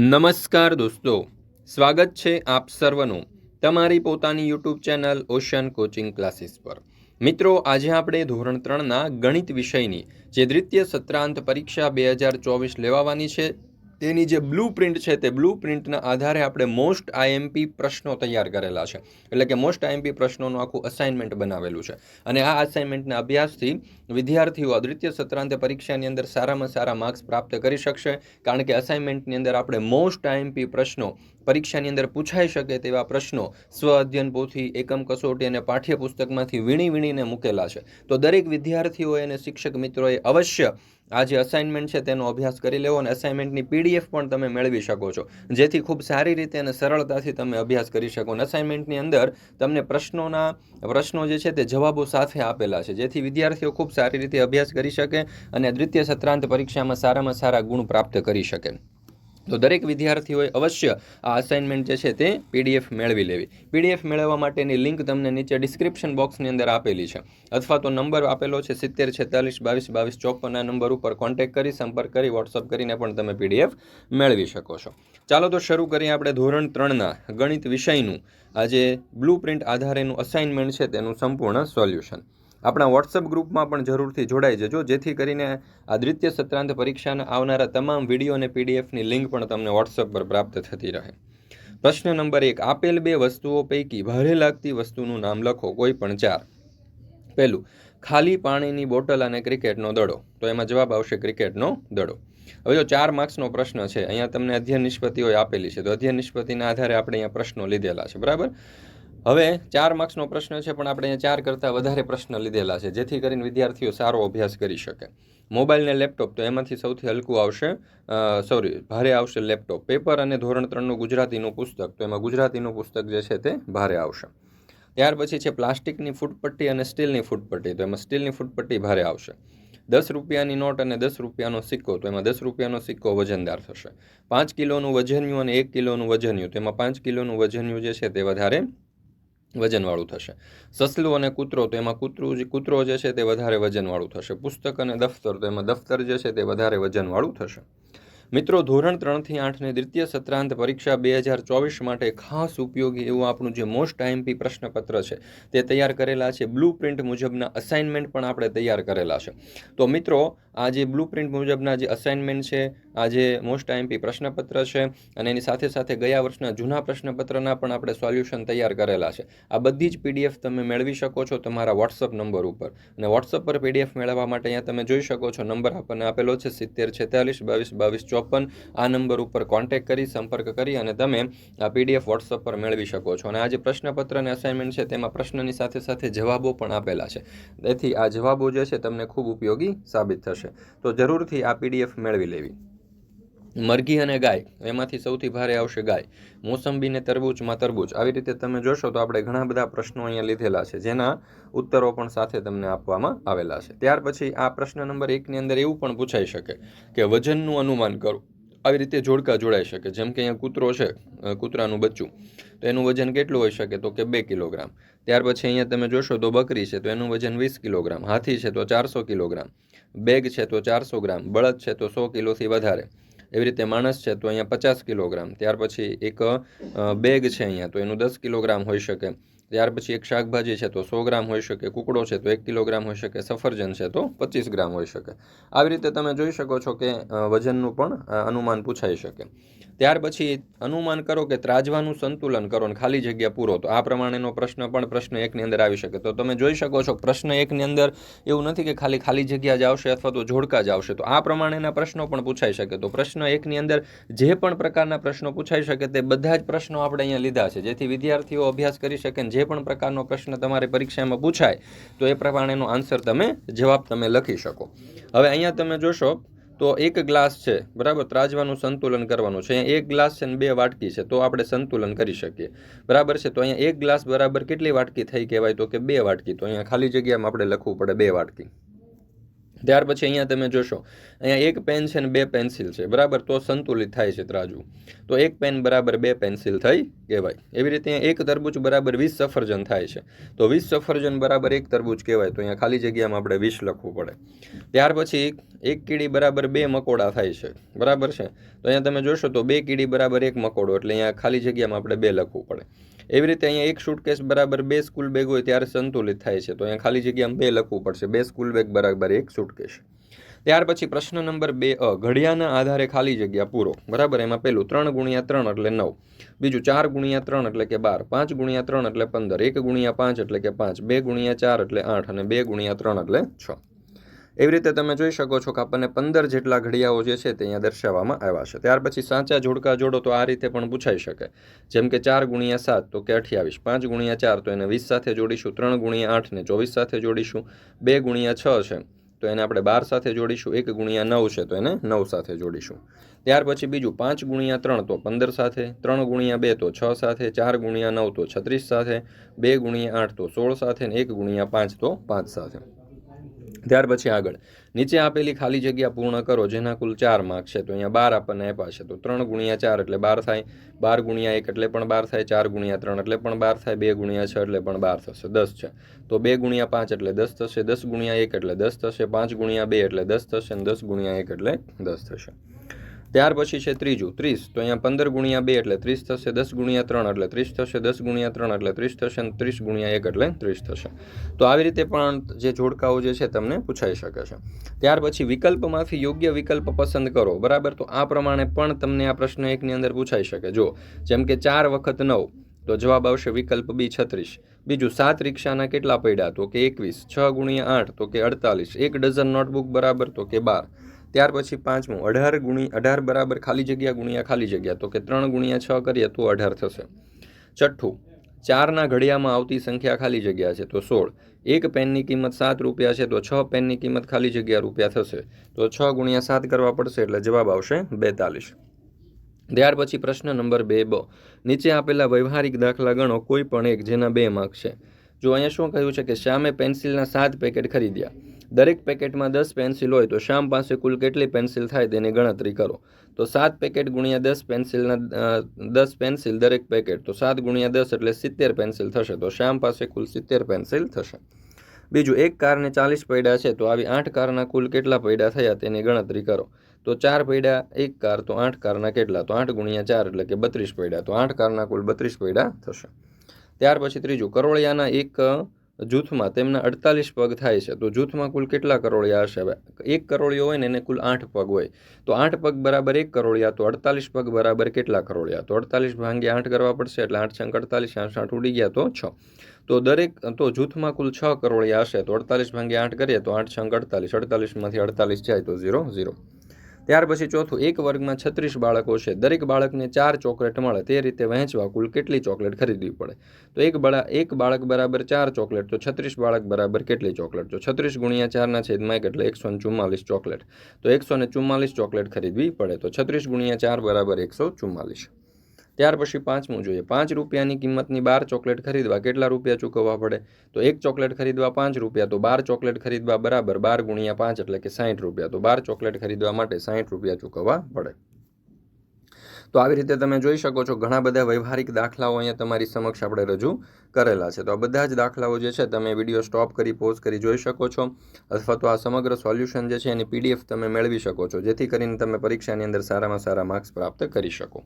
નમસ્કાર દોસ્તો. સ્વાગત છે આપ સર્વનું તમારી પોતાની YouTube channel ocean coaching classes પર. મિત્રો, આજે આપણે ધોરણ ત્રણના ગણિત વિષયની જે દ્વિતીય સત્રાંત પરીક્ષા બે હજાર ચોવીસ લેવાવાની છે તેની જે બ્લુ પ્રિન્ટ છે તે બ્લુ પ્રિન્ટના આધારે આપણે મોસ્ટ આઈએમપી પ્રશ્નો તૈયાર કરેલા છે. એટલે કે મોસ્ટ આઈએમપી પ્રશ્નોનું આખું અસાઇનમેન્ટ બનાવેલું છે. અને આ અસાઇનમેન્ટના અભ્યાસથી વિદ્યાર્થીઓ દ્વિતીય સત્રાંત પરીક્ષાની અંદર સારામાં સારા માર્ક્સ પ્રાપ્ત કરી શકશે. કારણ કે અસાઇનમેન્ટની અંદર આપણે મોસ્ટ આઈએમપી પ્રશ્નો પરીક્ષાની અંદર પૂછાઈ શકે તેવા પ્રશ્નો સ્વ અધ્યયન પોથી, એકમ કસોટી અને પાઠ્યપુસ્તકમાંથી વીણી વીણીને મૂકેલા છે. તો દરેક વિદ્યાર્થીઓએ અને શિક્ષક મિત્રોએ અવશ્ય આ જે અસાઇનમેન્ટ છે તેનો અભ્યાસ કરી લેવો અને અસાઇનમેન્ટની પીડીએફ પણ તમે મેળવી શકો છો. જેથી ખૂબ સારી રીતે અને સરળતાથી તમે અભ્યાસ કરી શકો. અને અસાઇનમેન્ટની અંદર તમને પ્રશ્નોના, પ્રશ્નો જે છે તે જવાબો સાથે આપેલા છે. જેથી વિદ્યાર્થીઓ ખૂબ સારી રીતે અભ્યાસ કરી શકે અને દ્વિતીય સત્રાંત પરીક્ષામાં સારામાં સારા ગુણ પ્રાપ્ત કરી શકે. તો દરેક વિદ્યાર્થીઓએ અવશ્ય આ અસાઇનમેન્ટ જે છે તે પીડીએફ મેળવી લેવી. પીડીએફ મેળવવા માટેની લિંક તમને નીચે ડિસ્ક્રિપ્શન બોક્સની અંદર આપેલી છે. અથવા તો નંબર આપેલો છે સિત્તેર છેતાલીસ બાવીસ બાવીસ ચોપન, આ નંબર ઉપર કોન્ટેક્ટ કરી, સંપર્ક કરી વોટ્સઅપ કરીને પણ તમે પીડીએફ મેળવી શકો છો. ચાલો તો શરૂ કરીએ આપણે ધોરણ ત્રણના ગણિત વિષયનું. આજે બ્લુ પ્રિન્ટ આધારેનું અસાઇનમેન્ટ છે તેનું સંપૂર્ણ સોલ્યુશન આપણા વોટ્સઅપ ગ્રુપમાં પણ જરૂરથી જોડાઈ જજો. જેથી કરીને આ દ્વિતીય સત્રાંત પરીક્ષાના આવનારા તમામ વીડિયો અને પીડીએફની લિંક પણ તમને વોટ્સઅપ પર પ્રાપ્ત થતી રહે. પ્રશ્ન નંબર એક, આપેલ બે વસ્તુઓ પૈકી ભારે લાગતી વસ્તુનું નામ લખો, કોઈ પણ ચાર. પહેલું, ખાલી પાણીની બોટલ અને ક્રિકેટનો દડો. તો એમાં જવાબ આવશે ક્રિકેટનો દડો. હવે જો ચાર માર્ક્સનો પ્રશ્ન છે, અહીંયા તમને અધ્યયન નિષ્પત્તિઓ આપેલી છે, તો અધ્યયન નિષ્પત્તિના આધારે આપણે અહીંયા પ્રશ્નો લીધેલા છે, બરાબર? હવે ચાર માર્ક્સનો પ્રશ્ન છે, પણ આપણે અહીંયા ચાર કરતાં વધારે પ્રશ્ન લીધેલા છે, જેથી કરીને વિદ્યાર્થીઓ સારો અભ્યાસ કરી શકે. મોબાઈલ ને લેપટોપ તો એમાંથી સૌથી હલકું આવશે સોરી ભારે આવશે લેપટોપ પેપર અને ધોરણ ત્રણનું ગુજરાતીનું પુસ્તક, તો એમાં ગુજરાતીનું પુસ્તક જે છે તે ભારે આવશે. ત્યાર પછી છે પ્લાસ્ટિકની ફૂટપટ્ટી અને સ્ટીલની ફૂટપટ્ટી, તો એમાં સ્ટીલની ફૂટપટ્ટી ભારે આવશે. દસ રૂપિયાની નોટ અને દસ રૂપિયાનો સિક્કો, તો એમાં દસ રૂપિયાનો સિક્કો વજનદાર થશે. પાંચ કિલોનું વજન્યું અને એક કિલોનું વજન્યું, તો એમાં પાંચ કિલોનું વજન્યું જે છે તે વધારે વજનવાળું થશે. સસલું અને કૂતરો, તો એમાં કૂતરું કૂતરો જે છે તે વધારે વજનવાળું થશે. પુસ્તક અને દફતર, તો એમાં દફતર જે છે તે વધારે વજનવાળું થશે. મિત્રો, ધોરણ ત્રણથી આઠની દ્વિતીય સત્રાંત પરીક્ષા બે હજાર ચોવીસ માટે ખાસ ઉપયોગી એવું આપણું જે મોસ્ટ આઈએમપી પ્રશ્નપત્ર છે તે તૈયાર કરેલા છે. બ્લુ પ્રિન્ટ મુજબના અસાઇનમેન્ટ પણ આપણે તૈયાર કરેલા છે. તો મિત્રો, આ જે બ્લુ પ્રિન્ટ મુજબના જે અસાઇનમેન્ટ છે આ જે મોસ્ટ આઈએમપી પ્રશ્નપત્ર છે અને એની સાથે સાથે ગયા વર્ષના જૂના પ્રશ્નપત્રના પણ આપણે સોલ્યુશન તૈયાર કરેલા છે. આ બધી જ પીડીએફ તમે મેળવી શકો છો તમારા વોટ્સઅપ નંબર ઉપર. અને વોટ્સઅપ પર પીડીએફ મેળવવા માટે અહીંયા તમે જોઈ શકો છો નંબર આપણને આપેલો છે સિત્તેર છેતાલીસ બાવીસ બાવીસ ચોપન. આ નંબર ઉપર કોન્ટેક કરી, સંપર્ક કરી અને તમે આ પીડીએફ વોટ્સઅપ પર મેળવી શકો છો. અને આ જે પ્રશ્નપત્ર અને અસાઇનમેન્ટ છે તેમાં પ્રશ્નની સાથે સાથે જવાબો પણ આપેલા છે. તેથી આ જવાબો જે છે તમને ખૂબ ઉપયોગી સાબિત થશે. તો જરૂરથી આ પીડીએફ મેળવી લેવી. મરઘી અને ગાય, એમાંથી સૌથી ભારે આવશે ગાય. મોસંબી ને તરબૂચમાં તરબૂચ. આવી રીતે તમે જોશો તો આપણે ઘણા બધા પ્રશ્નો અહીંયા લીધેલા છે, જેના ઉત્તરો પણ સાથે તમને આપવામાં આવેલા છે. ત્યાર પછી આ પ્રશ્ન નંબર એકની અંદર એવું પણ પૂછાઈ શકે કે વજનનું અનુમાન કરો. આવી રીતે જોડકા જોડાઈ શકે. જેમ કે અહીંયા કૂતરો છે કૂતરાનું બચ્ચું. તો એનું વજન કેટલું હોઈ શકે? તો કે બે કિલોગ્રામ. ત્યાર પછી અહીંયા તમે જોશો તો બકરી છે, તો એનું વજન વીસ કિલોગ્રામ. હાથી છે, તો ચારસો કિલોગ્રામ. બેગ છે, તો ચારસો ગ્રામ. બળદ છે, તો સો કિલોથી વધારે. એવી રીતે માણસ છે, તો અહીંયા પચાસ કિલોગ્રામ. ત્યાર પછી એક બેગ છે અહીંયા, તો એનું દસ કિલોગ્રામ હોઈ શકે. ત્યાર પછી એક શાકભાજી છે, તો સો ગ્રામ હોઈ શકે. કુકડો છે, તો એક કિલોગ્રામ હોઈ શકે. સફરજન છે, તો પચીસ ગ્રામ હોઈ શકે. આવી રીતે તમે જોઈ શકો છો કે વજનનું પણ અનુમાન પૂછાઈ શકે. ત્યાર પછી અનુમાન કરો કે ત્રાજવાનું સંતુલન કરો ને ખાલી જગ્યા પૂરો તો આ પ્રમાણેનો પ્રશ્ન પણ પ્રશ્ન એકની અંદર આવી શકે. તો તમે જોઈ શકો છો પ્રશ્ન એકની અંદર એવું નથી કે ખાલી ખાલી જગ્યા જ આવશે અથવા તો જોડકા જ આવશે. તો આ પ્રમાણેના પ્રશ્નો પણ પૂછાઈ શકે. તો પ્રશ્ન એકની અંદર જે પણ પ્રકારના પ્રશ્નો પૂછાઈ શકે તે બધા જ પ્રશ્નો આપણે અહીંયા લીધા છે. જેથી વિદ્યાર્થીઓ અભ્યાસ કરી શકે જે પણ પ્રકારનો પ્રશ્ન તમારે પરીક્ષામાં પૂછાય તો એ પ્રમાણેનો આન્સર તમે જવાબ તમે લખી શકો. હવે અહીંયા તમે જોશો તો એક ગ્લાસ છે, બરાબર? ત્રાજવાનું સંતુલન કરવાનું છે. અહીંયા એક ગ્લાસ છે ને બે વાટકી છે, તો આપણે સંતુલન કરી શકીએ. બરાબર છે? તો અહીંયા એક ગ્લાસ બરાબર કેટલી વાટકી થઈ કહેવાય? તો કે બે વાટકી. તો અહીંયા ખાલી જગ્યામાં આપણે લખવું પડે બે વાટકી. ત્યાર પછી અહીંયા તમે જોશો, અહીંયા એક પેન છે ને બે પેન્સિલ છે. બરાબર? તો સંતુલિત થાય છે ત્રાજુ. તો એક પેન બરાબર બે પેન્સિલ થઈ કહેવાય. એવી રીતે અહીંયા એક તરબૂચ બરાબર વીસ સફરજન થાય છે. તો વીસ સફરજન બરાબર એક તરબૂચ કહેવાય. તો અહીંયા ખાલી જગ્યામાં આપણે વીસ લખવું પડે. ત્યાર પછી એક કીડી બરાબર બે મકોડા થાય છે. બરાબર છે? તો અહીંયા તમે જોશો તો બે કીડી બરાબર એક મકોડો. એટલે અહીંયા ખાલી જગ્યામાં આપણે બે લખવું પડે. એવી રીતે અહીંયા એક સુટકેસ બરાબર બે સ્કૂલ બેગ હોય ત્યારે સંતુલિત થાય છે. તો અહીંયા ખાલી જગ્યામાં બે લખવું પડશે. બે સ્કૂલ બેગ બરાબર એક સુટકેસ ત્યાર પછી પ્રશ્ન નંબર બે, અ ઘડિયાના આધારે ખાલી જગ્યા પૂરો. બરાબર? એમાં પેલું ત્રણ ગુણ્યા ત્રણ એટલે નવ. બીજું ચાર ગુણ્યા ત્રણ એટલે કે બાર. પાંચ ગુણ્યા ત્રણ એટલે પંદર. એક ગુણ્યા પાંચ એટલે કે પાંચ. બે ગુણ્યા ચાર એટલે આઠ અને બે ગુણ્યા ત્રણ એટલે છ. એવી રીતે તમે જોઈ શકો છો કે આપણને પંદર જેટલા ઘડિયાઓ જે છે તે અહીંયા દર્શાવવામાં આવ્યા છે. ત્યાર પછી સાચા જોડકા જોડો તો આ રીતે પણ પૂછાઈ શકે. જેમ કે ચાર ગુણ્યા સાત તો કે અઠ્યાવીસ. પાંચ ગુણ્યા ચાર તો એને વીસ સાથે જોડીશું. ત્રણ ગુણ્યા આઠ ને ચોવીસ સાથે જોડીશું. બે ગુણ્યા છ છે તો એને આપણે બાર સાથે જોડીશું. એક ગુણ્યા નવ છે તો એને નવ સાથે જોડીશું. ત્યાર પછી બીજું પાંચ ગુણ્યા ત્રણ તો પંદર સાથે, ત્રણ ગુણ્યા બે તો છ સાથે, ચાર ગુણ્યા નવ તો છત્રીસ સાથે, બે ગુણ્યા આઠ તો સોળ સાથે ને એક ગુણ્યા પાંચ તો પાંચ સાથે. ત્યાર પછી આગળ. નીચે આપેલી ખાલી જગ્યા પૂર્ણ કરો, જેના કુલ ચાર માર્ક છે. તો અહીંયા બાર આપણને આપ્યા છે. તો ત્રણ ગુણ્યા ચાર એટલે બાર થાય, બાર ગુણ્યા એક એટલે પણ બાર થાય, ચાર ગુણ્યા ત્રણ એટલે પણ બાર થાય, બે ગુણ્યા છ એટલે પણ બાર થશે, દસ છે. તો બે ગુણ્યા પાંચ એટલે દસ થશે, દસ ગુણ્યા એક એટલે દસ થશે, પાંચ ગુણ્યા બે એટલે દસ થશે, અને દસ ગુણ્યા એક એટલે દસ થશે. ત્યાર પછી છે ત્રીજું, ત્રીસ. તો અહીંયા પંદર ગુણ્યા બે એટલે ત્રીસ થશે, દસ ગુણ્યા ત્રણ એટલે ત્રીસ થશે, દસ ગુણ્યા ત્રણ એટલે ત્રીસ થશે અને ત્રીસ ગુણ્યા એક એટલે ત્રીસ થશે. તો આવી રીતે પણ જે જોડકાઓ જે છે તમને પૂછાઈ શકે છે. ત્યાર પછી વિકલ્પમાંથી યોગ્ય વિકલ્પ પસંદ કરો. બરાબર? તો આ પ્રમાણે પણ તમને આ પ્રશ્ન એકની અંદર પૂછાઈ શકે. જો જેમ કે ચાર વખત નવ, તો જવાબ આવશે વિકલ્પ બી છત્રીસ. બીજું, સાત રિક્ષાના કેટલા પૈડા તો કે એકવીસ. છ ગુણ્યા આઠ, તો કે અડતાલીસ. એક ડઝન નોટબુક બરાબર? તો કે બાર. ત્યાર પછી પાંચમું, અઢાર ગુણી, અઢાર બરાબર ખાલી જગ્યા ગુણ્યા ખાલી જગ્યા. તો કે ત્રણ ગુણ્યા છ કરીએ તો અઢાર થશે. છઠ્ઠું, ચારના ઘડિયામાં આવતી સંખ્યા ખાલી જગ્યા છે. તો સોળ, એક પેનની કિંમત સાત રૂપિયા છે, તો છ પેનની કિંમત ખાલી જગ્યા રૂપિયા થશે. તો છ ગુણ્યા સાત કરવા પડશે એટલે જવાબ આવશે બેતાલીસ. ત્યાર પછી પ્રશ્ન નંબર બે બ, નીચે આપેલા વ્યવહારિક દાખલા ગણો કોઈ પણ એક જેના બે માર્ક છે. જો અહીંયા શું કહ્યું છે કે શ્યામે પેન્સિલના સાત પેકેટ ખરીદ્યા? દરેક પેકેટમાં દસ પેન્સિલ હોય તો શ્યામ પાસે કુલ કેટલી પેન્સિલ થાય તેની ગણતરી કરો. તો સાત પેકેટ ગુણ્યા દસ પેન્સિલના દસ પેન્સિલ દરેક પેકેટ, તો સાત ગુણ્યા દસ એટલે સિત્તેર પેન્સિલ થશે. તો શ્યામ પાસે કુલ સિત્તેર પેન્સિલ થશે. બીજું, એક કારને ચાલીસ પૈડા છે, તો આવી આઠ કારના કુલ કેટલા પૈડા થયા તેની ગણતરી કરો. તો ચાર પૈડા એક કાર, તો આઠ કારના કેટલા? તો આઠ ગુણ્યા ચાર એટલે કે બત્રીસ પૈડા. તો આઠ કારના કુલ બત્રીસ પૈડા થશે. ત્યાર પછી ત્રીજું, કરોળિયાના એક જૂથમાં તેમના અડતાલીસ પગ થાય છે. તો જૂથમાં કુલ કેટલા કરોળિયા હશે હવે? એક કરોળિયો હોય ને એને કુલ આઠ પગ હોય. તો આઠ પગ બરાબર એક કરોળિયા તો અડતાલીસ પગ બરાબર કેટલા કરોળિયા તો અડતાલીસ ભાંગે આઠ કરવા પડશે એટલે આઠ છંક અડતાલીસ, આઠ આઠ ઉડી ગયા તો છ. તો દરેક, તો જૂથમાં કુલ છ કરોળિયા હશે. તો અડતાલીસ ભાંગે આઠ કરીએ તો આઠ છંક અડતાલીસ. અડતાલીસમાંથી અડતાલીસ જાય તો ઝીરો ઝીરો. ત્યાર પછી ચોથું, એક વર્ગમાં છત્રીસ બાળકો છે. દરેક બાળકને ચાર ચોકલેટ મળે. તે રીતે વહેંચવા કુલ કેટલી ચોકલેટ ખરીદવી પડે? તો એક બાળક એક બાળક બરાબર ચાર ચોકલેટ, તો છત્રીસ બાળક બરાબર કેટલી ચોકલેટ? તો છત્રીસ ગુણ્યા ચારના છેદમાં એક એટલે એકસો ચુમ્માલીસ ચોકલેટ. તો એકસો ને ચુમ્માલીસ ચોકલેટ ખરીદવી પડે. તો છત્રીસ ગુણ્યા ચાર બરાબર એકસો ચુમ્માલીસ. ત્યાર પછી પાંચમું જોઈએ. પાંચ રૂપિયાની કિંમતની બાર ચોકલેટ ખરીદવા કેટલા રૂપિયા ચૂકવવા પડે? તો એક ચોકલેટ ખરીદવા પાંચ રૂપિયા, તો બાર ચોકલેટ ખરીદવા બરાબર બાર ગુણ્યા પાંચ એટલે કે સાઠ રૂપિયા. તો બાર ચોકલેટ ખરીદવા માટે સાઠ રૂપિયા ચૂકવવા પડે. તો આવી રીતે તમે જોઈ શકો છો ઘણા બધા વ્યવહારિક દાખલાઓ અહીંયા તમારી સમક્ષ આપણે રજૂ કરેલા છે. તો આ બધા જ દાખલાઓ જે છે તમે વીડિયો સ્ટોપ કરી, પોઝ કરી જોઈ શકો છો અથવા તો આ સમગ્ર સોલ્યુશન જે છે એની પીડીએફ તમે મેળવી શકો છો, જેથી કરીને તમે પરીક્ષાની અંદર સારામાં સારા માર્ક્સ પ્રાપ્ત કરી શકો.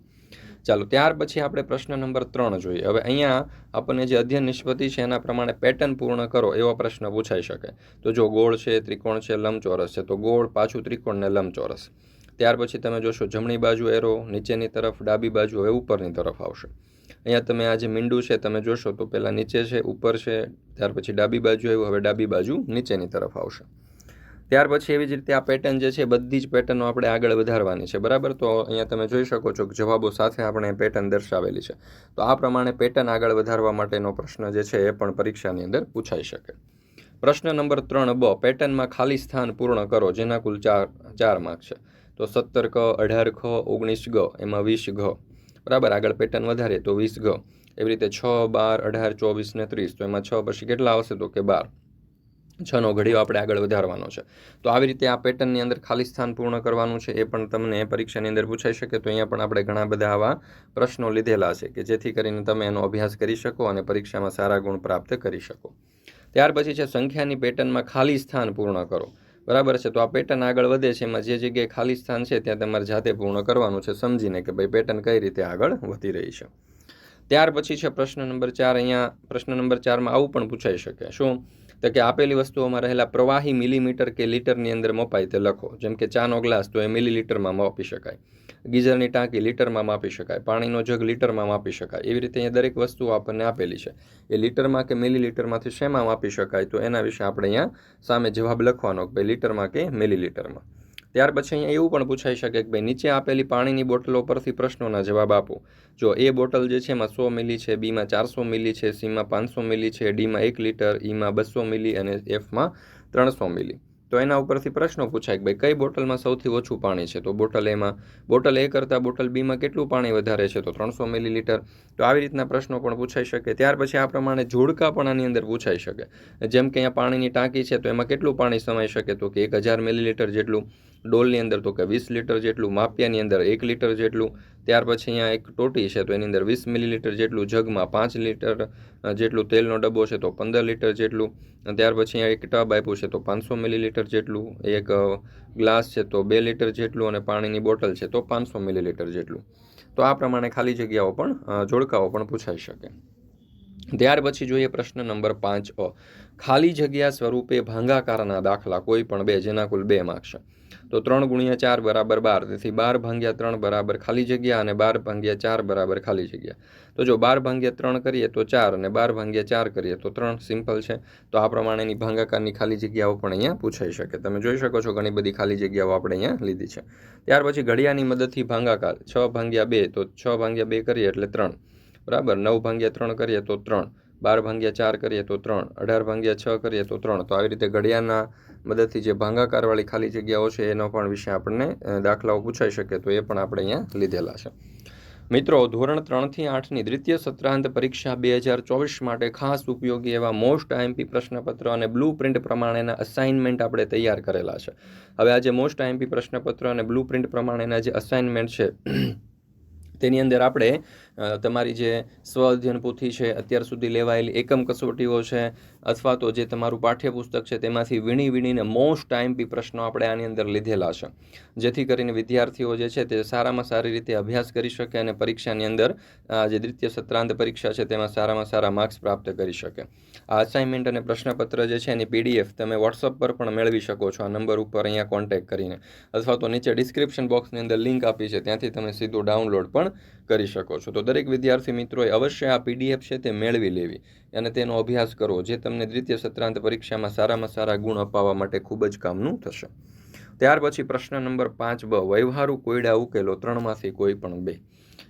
ચાલો, ત્યાર પછી આપણે પ્રશ્ન નંબર ત્રણ જોઈએ. હવે અહીંયા આપણને જે અધ્યયન નિષ્પત્તિ છે એના પ્રમાણે પેટર્ન પૂર્ણ કરો એવો પ્રશ્ન પૂછાઈ શકે. તો જો ગોળ છે, ત્રિકોણ છે, લંબચોરસ છે, તો ગોળ, પાછું ત્રિકોણ ને લંબચોરસ. ત્યાર પછી તમે જોશો, જમણી બાજુ એરો નીચેની તરફ, ડાબી બાજુ, હવે ઉપરની તરફ આવશે. અહીંયા તમે આ જે મીંડું છે, તમે જોશો તો પહેલાં નીચે છે, ઉપર છે, ત્યાર પછી ડાબી બાજુ આવ્યું, હવે ડાબી બાજુ નીચેની તરફ આવશે. ત્યાર પછી એવી જ રીતે આ પેટર્ન જે છે બધી જ પેટર્નો આપણે આગળ વધારવાની છે. બરાબર? તો અહીંયા તમે જોઈ શકો છો કે જવાબો સાથે આપણે પેટર્ન દર્શાવેલી છે. તો આ પ્રમાણે પેટર્ન આગળ વધારવા માટેનો પ્રશ્ન જે છે એ પણ પરીક્ષાની અંદર પૂછાઈ શકે. પ્રશ્ન નંબર ત્રણ બ પેટર્નમાં ખાલી સ્થાન પૂર્ણ કરો, જેના કુલ ચાર ચાર માર્ક છે. તો સત્તર ક, અઢાર ખ, ઓગણીસ ગ, એમાં વીસ ઘ બરાબર? આગળ પેટર્ન વધારે તો વીસ ઘ એવી રીતે છ, બાર, અઢાર, ચોવીસ ને ત્રીસ. તો એમાં છ પછી કેટલા આવશે? તો કે બાર. છનો ઘડીઓ આપણે આગળ વધારવાનો છે. તો આવી રીતે આ પેટર્નની અંદર ખાલી સ્થાન પૂર્ણ કરવાનું છે, એ પણ તમને પરીક્ષાની અંદર પૂછાઈ શકે. તો અહીંયા પણ આપણે ઘણા બધા આવા પ્રશ્નો લીધેલા છે કે જેથી કરીને તમે એનો અભ્યાસ કરી શકો અને પરીક્ષામાં સારા ગુણ પ્રાપ્ત કરી શકો. ત્યાર પછી છે સંખ્યાની પેટર્નમાં ખાલી સ્થાન પૂર્ણ કરો. બરાબર છે? તો આ પેટર્ન આગળ વધે છે. એમાં જે જગ્યાએ ખાલી સ્થાન છે, ત્યાં તમારે જાતે પૂર્ણ કરવાનું છે, સમજીને કે ભાઈ પેટર્ન કઈ રીતે આગળ વધી રહી છે. ત્યાર પછી છે પ્રશ્ન નંબર ચાર. અહીંયા પ્રશ્ન નંબર ચારમાં આવું પણ પૂછાઈ શકે. શું? તો કે આપેલી વસ્તુઓમાં રહેલા પ્રવાહી મિલીમીટર કે લીટરની અંદર મપાય તે લખો. જેમ કે ચાનો ગ્લાસ તો એ મિલીલીટરમાં માપી શકાય. ગીઝરની ટાંકી લીટરમાં માપી શકાય. પાણીનો જગ લીટરમાં માપી શકાય. એવી રીતે અહીંયા દરેક વસ્તુઓ આપણને આપેલી છે. એ લીટરમાં કે મિલીલીટરમાંથી શેમાં માપી શકાય તો એના વિશે આપણે અહીંયા સામે જવાબ લખવાનો કે ભાઈ લીટરમાં કે મિલીલીટરમાં. ત્યાર પછી અહીંયા એવું પણ પૂછાઈ શકે કે ભાઈ, નીચે આપેલી પાણીની બોટલો પરથી પ્રશ્નોના જવાબ આપો. જો એ બોટલ જે છે એમાં સો મિલી છે, બીમાં ચારસો મિલી છે, સીમાં પાંચસો મિલી છે, ડીમાં એક લીટર, ઈમાં બસો મિલી અને એફમાં ત્રણસો મિલી. તો એના ઉપરથી પ્રશ્નો પૂછાય કે ભાઈ, કઈ બોટલમાં સૌથી ઓછું પાણી છે? તો બોટલ એમાં, બોટલ એ કરતાં બોટલ બીમાં કેટલું પાણી વધારે છે? તો ત્રણસો મિલીલીટર. તો આવી રીતના પ્રશ્નો પણ પૂછાઈ શકે. ત્યાર પછી આ પ્રમાણે જોડકા પણ આની અંદર પૂછાઈ શકે. જેમ કે અહીંયા પાણીની ટાંકી છે, તો એમાં કેટલું પાણી સમાઈ શકે? તો કે એક હજાર મિલીલીટર જેટલું ડોલની અંદર તો કે વીસ લીટર જેટલું, માપિયાની અંદર એક લીટર જેટલું, ત્યાર પછી અહીંયા એક ટોટી છે તો એની અંદર વીસ મિલીલીટર જેટલું, જગમાં પાંચ લીટર જેટલું તેલનો ડબ્બો છે તો પંદર લીટર જેટલું ત્યાર પછી અહીંયા એક ટબ આપ્યું છે તો પાંચસો મિલીલીટર જેટલું, એક ગ્લાસ છે તો બે લીટર જેટલું, અને પાણીની બોટલ છે તો પાંચસો મિલીલીટર જેટલું. તો આ પ્રમાણે ખાલી જગ્યાઓ પણ જોડકાઓ પણ પૂછાઈ શકે. ત્યાર પછી જોઈએ પ્રશ્ન નંબર પાંચ અ. ખાલી જગ્યા સ્વરૂપે ભાંગાકારના દાખલા કોઈ પણ બે, જેના કુલ બે માર્ક્સ તો ત્રણ ગુણ્યા ચાર બરાબર બાર, તેથી બાર ભાંગ્યા ત્રણ બરાબર ખાલી જગ્યા અને બાર ભાંગ્યા ચાર બરાબર ખાલી જગ્યા. તો જો બાર ભાંગ્યા ત્રણ કરીએ તો ચાર અને બાર ભાંગ્યા ચાર કરીએ તો ત્રણ, સિમ્પલ છે. તો આ પ્રમાણેની ભાંગાકારની ખાલી જગ્યાઓ પણ અહીંયા પૂછાઈ શકે. તમે જોઈ શકો છો ઘણી બધી ખાલી જગ્યાઓ આપણે અહીંયા લીધી છે. ત્યાર પછી ઘડિયાળની મદદથી ભાંગાકાર. છ ભાંગ્યા બે તો છ ભાંગ્યા બે કરીએ એટલે ત્રણ. બરાબર? નવ ભાંગ્યા ત્રણ કરીએ તો ત્રણ. બાર ભાંગ્યા ચાર કરીએ તો ત્રણ. અઢાર ભાંગ્યા છ કરીએ તો ત્રણ. તો આવી રીતે ઘડિયાળના મદદથી જે ભાંગાકારવાળી ખાલી જગ્યાઓ છે, એનો પણ વિશે આપણને દાખલાઓ પૂછાઈ શકે તો એ પણ આપણે અહીંયા લીધેલા છે. મિત્રો, ધોરણ ત્રણથી આઠની દ્વિતીય સત્રાંત પરીક્ષા બે હજાર ચોવીસ માટે ખાસ ઉપયોગી એવા મોસ્ટ આઈએમપી પ્રશ્નપત્ર અને બ્લુ પ્રિન્ટ પ્રમાણેના અસાઇનમેન્ટ આપણે તૈયાર કરેલા છે. હવે આજે મોસ્ટ આઈએમપી પ્રશ્નપત્ર અને બ્લુ પ્રિન્ટ પ્રમાણેના જે અસાઇનમેન્ટ છે, તેની અંદર આપણે તમારી જે સ્વ અધ્યયન પોથી છે, અત્યાર સુધી લેવાયેલી એકમ કસોટીઓ છે, અથવા તો જે તમારું પાઠ્યપુસ્તક છે, તેમાંથી વીણી વીણીને મોસ્ટ ટાઈમ બી પ્રશ્નો આપણે આની અંદર લીધેલા છે. જેથી કરીને વિદ્યાર્થીઓ જે છે તે સારામાં સારી રીતે અભ્યાસ કરી શકે અને પરીક્ષાની અંદર જે દ્વિતીય સત્રાંત પરીક્ષા છે તેમાં સારામાં સારા માર્ક્સ પ્રાપ્ત કરી શકે. આ અસાઇનમેન્ટ અને પ્રશ્નપત્ર જે છે એની પીડીએફ તમે વોટ્સઅપ પર પણ મેળવી શકો છો. આ નંબર ઉપર અહીંયા કોન્ટેક્ટ કરીને. અથવા તો નીચે ડિસ્ક્રિપ્શન બોક્સની અંદર લિંક આપી છે. ત્યાંથી તમે સીધું ડાઉનલોડ પણ કરી શકો છો. તો દરેક વિદ્યાર્થી મિત્રોએ અવશ્ય આ પીડીએફ છે તે મેળવી લેવી અને તેનો અભ્યાસ કરવો, જે તમને દ્વિતીય સત્રાંત પરીક્ષામાં સારામાં સારા ગુણ અપાવવા માટે ખૂબ જ કામનું થશે. ત્યાર પછી પ્રશ્ન નંબર પાંચ બ વ્યવહારુ કોયડા ઉકેલો ત્રણમાંથી કોઈ પણ બે.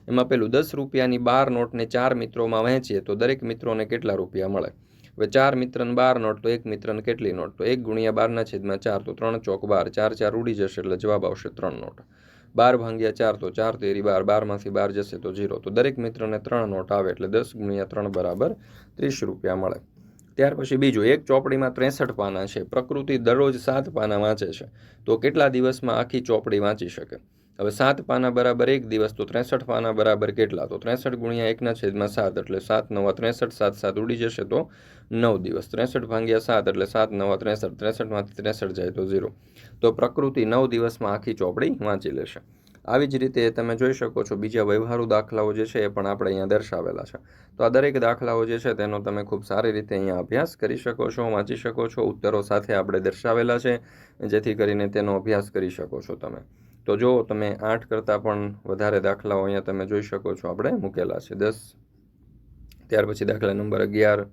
એમાં પેલું, દસ રૂપિયાની બાર નોટને ચાર મિત્રોમાં વહેંચીએ તો દરેક મિત્રોને કેટલા રૂપિયા મળે? હવે ચાર મિત્રને બાર નોટ તો એક મિત્રને કેટલી નોટ? તો એક ગુણ્યા બારના છેદમાં ચાર, તો ત્રણ ચોક બાર, ચાર ચાર ઉડી જશે એટલે જવાબ આવશે ત્રણ નોટ. બાર ભાંગ્યા ચાર તો ચાર તેરી બાર, બારમાંથી બાર જશે તો ઝીરો. તો દરેક મિત્રને ત્રણ નોટ આવે એટલે દસ ગુણ્યા ત્રણ બરાબર ત્રીસ રૂપિયા મળે. ત્યાર પછી બીજું, એક ચોપડીમાં ત્રેસઠ પાના છે. પ્રકૃતિ દરરોજ સાત પાના વાંચે છે. તો કેટલા દિવસમાં આખી ચોપડી વાંચી શકે? હવે સાત પાના બરાબર એક દિવસ તો ત્રેસઠ પાના બરાબર કેટલા? તો ત્રેસઠ ગુણ્યા એકના છેદમાં સાત, એટલે સાત નવા ત્રેસઠ, સાત સાત ઉડી જશે તો નવ દિવસ. ત્રેસઠ ભાંગ્યા સાત, એટલે સાત નવા ત્રેસઠ, ત્રેસઠમાંથી ત્રેસઠ જાય તો ઝીરો. તો પ્રકૃતિ નવ દિવસમાં આખી ચોપડી વાંચી લેશે. આવી જ રીતે તમે જોઈ શકો છો બીજા વ્યવહારુ દાખલાઓ જે છે એ પણ આપણે અહીંયા દર્શાવેલા છે. તો આ દરેક દાખલાઓ જે છે તેનો તમે ખૂબ સારી રીતે અહીંયા અભ્યાસ કરી શકો છો, વાંચી શકો છો. ઉત્તરો સાથે આપણે દર્શાવેલા છે, જેથી કરીને તેનો અભ્યાસ કરી શકો છો તમે. તો જો તમે આઠ કરતાં પણ વધારે દાખલાઓ અહીંયા તમે જોઈ શકો છો, આપણે મૂકેલા છે દસ. ત્યાર પછી દાખલા નંબર અગિયાર,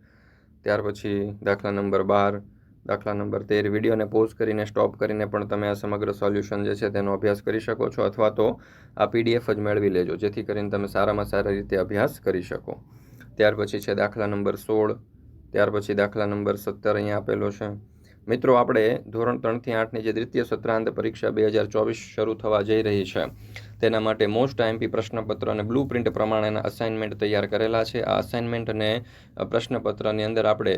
ત્યાર પછી દાખલા નંબર બાર, દાખલા નંબર તેર. વિડીયોને પોઝ કરીને સ્ટોપ કરીને પણ તમે આ સમગ્ર સોલ્યુશન જે છે તેનો અભ્યાસ કરી શકો છો, અથવા તો આ પીડીએફ જ મેળવી લેજો, જેથી કરીને તમે સારામાં સારી રીતે અભ્યાસ કરી શકો. ત્યાર પછી છે દાખલા નંબર સોળ, ત્યાર પછી દાખલા નંબર સત્તર અહીંયા આપેલો છે. મિત્રો, આપણે ધોરણ ત્રણથી આઠની જે દ્વિતીય સત્રાંત પરીક્ષા બે હજાર ચોવીસ શરૂ થવા જઈ રહી છે. તેના માટે મોસ્ટ આઈએમપી પ્રશ્નપત્ર અને બ્લુ પ્રિન્ટ પ્રમાણેના અસાઇનમેન્ટ તૈયાર કરેલા છે. આ અસાઇનમેન્ટ અને પ્રશ્નપત્રની અંદર આપણે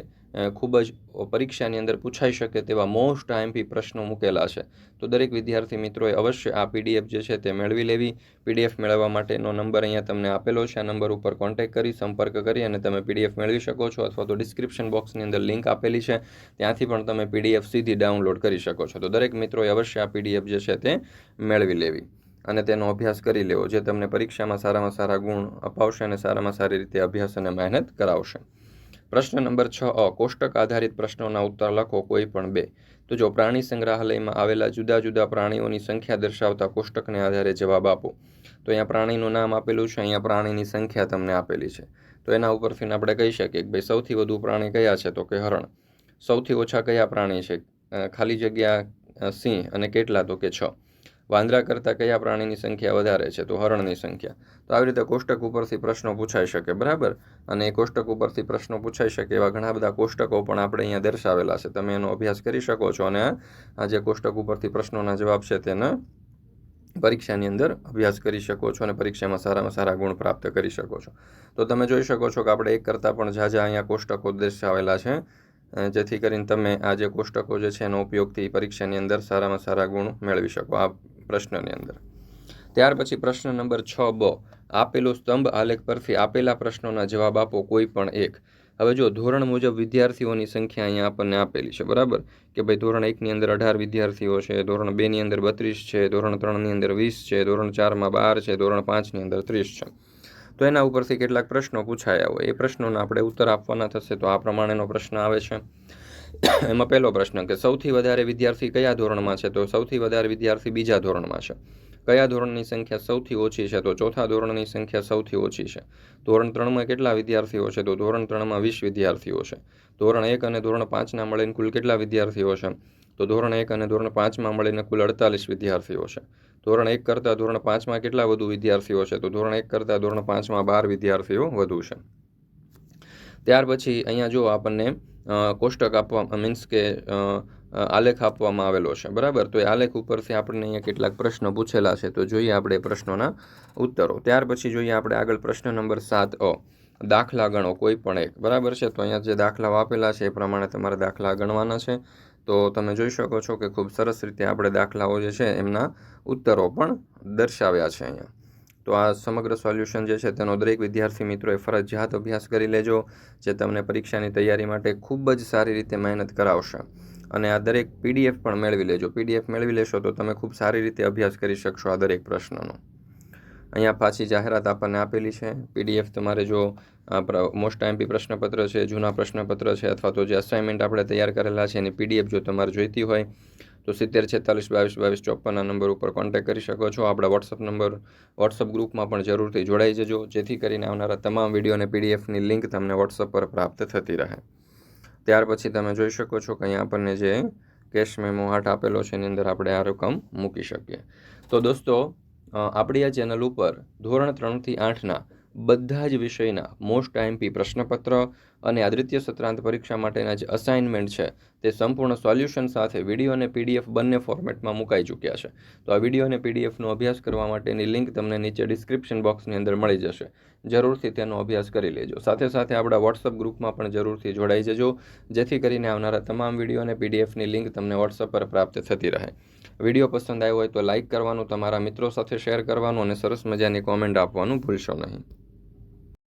ખૂબ જ પરીક્ષાની અંદર પૂછાઈ શકે તેવા મોસ્ટ આઈએમપી પ્રશ્નો મૂકેલા છે. તો દરેક વિદ્યાર્થી મિત્રોએ અવશ્ય આ પીડીએફ જે છે તે મેળવી લેવી. પીડીએફ મેળવવા માટેનો નંબર અહીંયા તમને આપેલો છે. આ નંબર ઉપર કોન્ટેક્ટ કરી, સંપર્ક કરી અને તમે પીડીએફ મેળવી શકો છો અથવા તો ડિસ્ક્રિપ્શન બોક્સની અંદર લિંક આપેલી છે. ત્યાંથી પણ તમે પીડીએફ સીધી ડાઉનલોડ કરી શકો છો. તો દરેક મિત્રોએ અવશ્ય આ પીડીએફ જે છે તે મેળવી લેવી. અને તેનો અભ્યાસ કરી લેવો, જે તમને પરીક્ષામાં સારામાં સારા ગુણ અપાવશે અને સારામાં સારી રીતે અભ્યાસ અને મહેનત કરાવશે. પ્રશ્ન નંબર છ, અ, કોષ્ટક આધારિત પ્રશ્નોના ઉત્તર લખો કોઈ પણ બે. તો જો પ્રાણી સંગ્રહાલયમાં આવેલા જુદા જુદા પ્રાણીઓની સંખ્યા દર્શાવતા કોષ્ટકને આધારે જવાબ આપો. તો અહીંયા પ્રાણીનું નામ આપેલું છે, અહીંયા પ્રાણીની સંખ્યા તમને આપેલી છે. તો એના ઉપરથી આપણે કહી શકીએ કે ભાઈ સૌથી વધુ પ્રાણી કયા છે? તો કે હરણ. સૌથી ઓછા કયા પ્રાણી છે? ખાલી જગ્યા સિંહ અને કેટલા? તો કે છ. વાંદરા કરતાં કયા પ્રાણીની સંખ્યા વધારે છે? તો હરણની સંખ્યા. તો આવી રીતે કોષ્ટક ઉપરથી પ્રશ્નો પૂછાઈ શકે, બરાબર? અને એ કોષ્ટક ઉપરથી પ્રશ્નો પૂછાઈ શકે એવા ઘણા બધા કોષ્ટકો પણ આપણે અહીંયા દર્શાવેલા છે. તમે એનો અભ્યાસ કરી શકો છો અને આ જે કોષ્ટક ઉપરથી પ્રશ્નોના જવાબ છે તેના પરીક્ષાની અંદર અભ્યાસ કરી શકો છો અને પરીક્ષામાં સારામાં સારા ગુણ પ્રાપ્ત કરી શકો છો. તો તમે જોઈ શકો છો કે આપણે એક કરતાં પણ ઝાઝા અહીંયા કોષ્ટકો દર્શાવેલા છે જેથી કરીને તમે આ જે કોષ્ટકો જે છે એનો ઉપયોગથી પરીક્ષાની અંદર સારામાં સારા ગુણ મેળવી શકો. આ પ્રશ્નની અંદર. ત્યાર પછી પ્રશ્ન નંબર છ બ. આપેલો સ્તંભ આલેખ પરથી આપેલા પ્રશ્નોના જવાબ આપો કોઈ પણ એક. હવે જો ધોરણ મુજબ વિદ્યાર્થીઓની સંખ્યા અહીંયા આપણને આપેલી છે, બરાબર? કે ભાઈ ધોરણ એકની અંદર અઢાર વિદ્યાર્થીઓ છે, ધોરણ બેની અંદર બત્રીસ છે, ધોરણ ત્રણની અંદર વીસ છે, ધોરણ ચારમાં બાર છે, ધોરણ પાંચની અંદર ત્રીસ છે. તો એના ઉપરથી કેટલાક પ્રશ્નો પૂછાયા હોય. એ પ્રશ્નોના આપણે ઉત્તર આપવાના થશે તો આ પ્રમાણેનો પ્રશ્ન આવે છે. એમાં પહેલો પ્રશ્ન કે સૌથી વધારે વિદ્યાર્થી કયા ધોરણમાં છે? તો સૌથી વધારે વિદ્યાર્થી બીજા ધોરણમાં છે. કયા ધોરણની સંખ્યા સૌથી ઓછી છે? તો ચોથા ધોરણની સંખ્યા સૌથી ઓછી છે. ધોરણ ત્રણમાં કેટલા વિદ્યાર્થીઓ છે? તો ધોરણ ત્રણમાં વીસ વિદ્યાર્થીઓ છે. ધોરણ એક અને ધોરણ પાંચના મળીને કુલ કેટલા વિદ્યાર્થીઓ છે? તો ધોરણ એક અને ધોરણ પાંચમાં મળીને કુલ અડતાલીસ વિદ્યાર્થીઓ છે. ધોરણ એક કરતાં ધોરણ પાંચમાં કેટલા વધુ વિદ્યાર્થીઓ છે? તો ધોરણ એક કરતાં ધોરણ પાંચમાં બાર વિદ્યાર્થીઓ વધુ છે. ત્યાર પછી અહીંયા જો આપણને કોષ્ટક આપવા મીન્સ કે આલેખ આપવામાં આવેલો છે. બરાબર? તો એ આલેખ ઉપરથી આપણને અહીંયા કેટલાક પ્રશ્નો પૂછેલા છે. તો જોઈએ આપણે પ્રશ્નોના ઉત્તરો. ત્યાર પછી જોઈએ આપણે આગળ પ્રશ્ન નંબર સાત અ, દાખલા ગણો, કોઈ પણ એક. બરાબર છે? તો અહીંયા જે દાખલાઓ આપેલા છે, એ પ્રમાણે તમારે દાખલા ગણવાના છે. તો તમે જોઈ શકો છો કે ખૂબ સરસ રીતે આપણે દાખલાઓ જે છે, એમના ઉત્તરો પણ દર્શાવ્યા છે અહીંયા. તો આ સમગ્ર સોલ્યુશન જે છે તેનો દરેક વિદ્યાર્થી મિત્રોએ ફરજિયાત અભ્યાસ કરી લેજો, જે તમને પરીક્ષાની તૈયારી માટે ખૂબ જ સારી રીતે મહેનત કરાવશે. અને આ દરેક પીડીએફ પણ મેળવી લેજો. પીડીએફ મેળવી લેશો તો તમે ખૂબ સારી રીતે અભ્યાસ કરી શકશો આ દરેક પ્રશ્નનો. અહીંયા પાછી જાહેરાત આપણને આપેલી છે. પીડીએફ તમારે જો મોસ્ટ એમપી પ્રશ્નપત્ર છે, જૂના પ્રશ્નપત્ર છે, અથવા તો જે અસાઇનમેન્ટ આપણે તૈયાર કરેલા છે, એની પીડીએફ જો તમારે જોઈતી હોય તો સિત્તેર, છેતાલીસ, બાવીસ બાવીસ ચોપનના નંબર ઉપર કોન્ટેક્ટ કરી શકો છો. આપણા વોટ્સઅપ નંબર વોટ્સઅપ ગ્રુપમાં પણ જરૂરથી જોડાઈ જજો, જેથી કરીને આવનારા તમામ વીડિયો અને પીડીએફની લિંક તમને વોટ્સઅપ પર પ્રાપ્ત થતી રહે. ત્યાર પછી તમે જોઈ શકો છો કે અહીંયા આપણને જે કેશ મેમો હાટ આપેલો છે, એની અંદર આપણે આ રકમ મૂકી શકીએ. તો દોસ્તો આપણી આ ચેનલ ઉપર ધોરણ ત્રણથી આઠના બધા જ વિષયના મોસ્ટ આઈએમપી પ્રશ્નપત્ર અને આદિત્ય સત્રાંત પરીક્ષા માટેના જે અસાઇનમેન્ટ છે તે સંપૂર્ણ સોલ્યુશન સાથે વીડિયો અને પીડીએફ બંને ફોર્મેટમાં મુકાઈ ચૂક્યા છે. તો આ વીડિયો અને પીડીએફનો અભ્યાસ કરવા માટેની લિંક તમને નીચે ડિસ્ક્રિપ્શન બોક્સની અંદર મળી જશે. જરૂરથી તેનો અભ્યાસ કરી લેજો. સાથે સાથે આપણા વોટ્સઅપ ગ્રુપમાં પણ જરૂરથી જોડાઈ જજો, જેથી કરીને આવનારા તમામ વીડિયો અને પીડીએફની લિંક તમને વોટ્સઅપ પર પ્રાપ્ત થતી રહે. વીડિયો પસંદ આવ્યો હોય તો લાઇક કરવાનું, તમારા મિત્રો સાથે શેર કરવાનું અને સરસ મજાની કોમેન્ટ આપવાનું ભૂલશો નહીં.